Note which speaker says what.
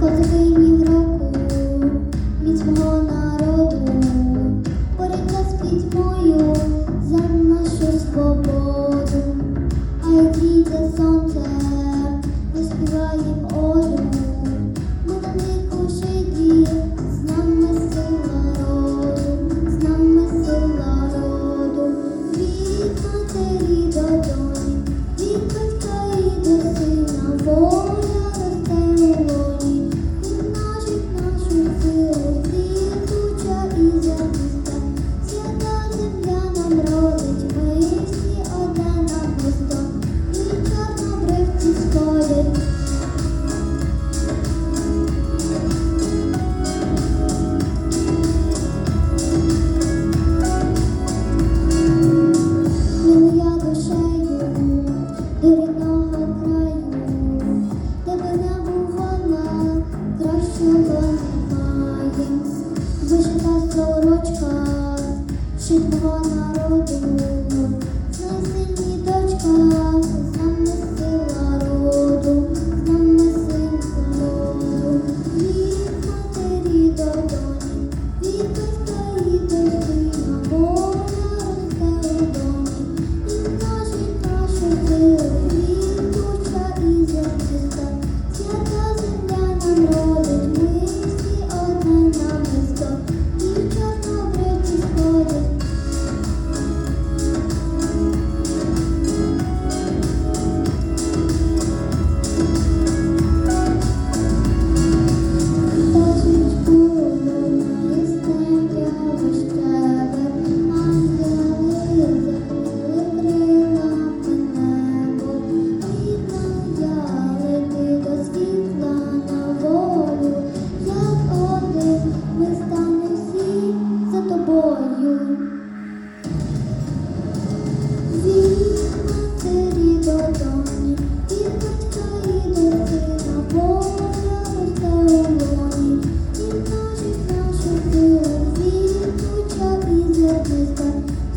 Speaker 1: Козакинів року міцного народу, поряд нас пітьмою за нашу свободу, а й діти сонце, ми співаєм оду, ми на них ушиті, з нами сила роду, з нами сила роду, від матері до доні, від батька до сина волі. народу, сонце дочка. certeza.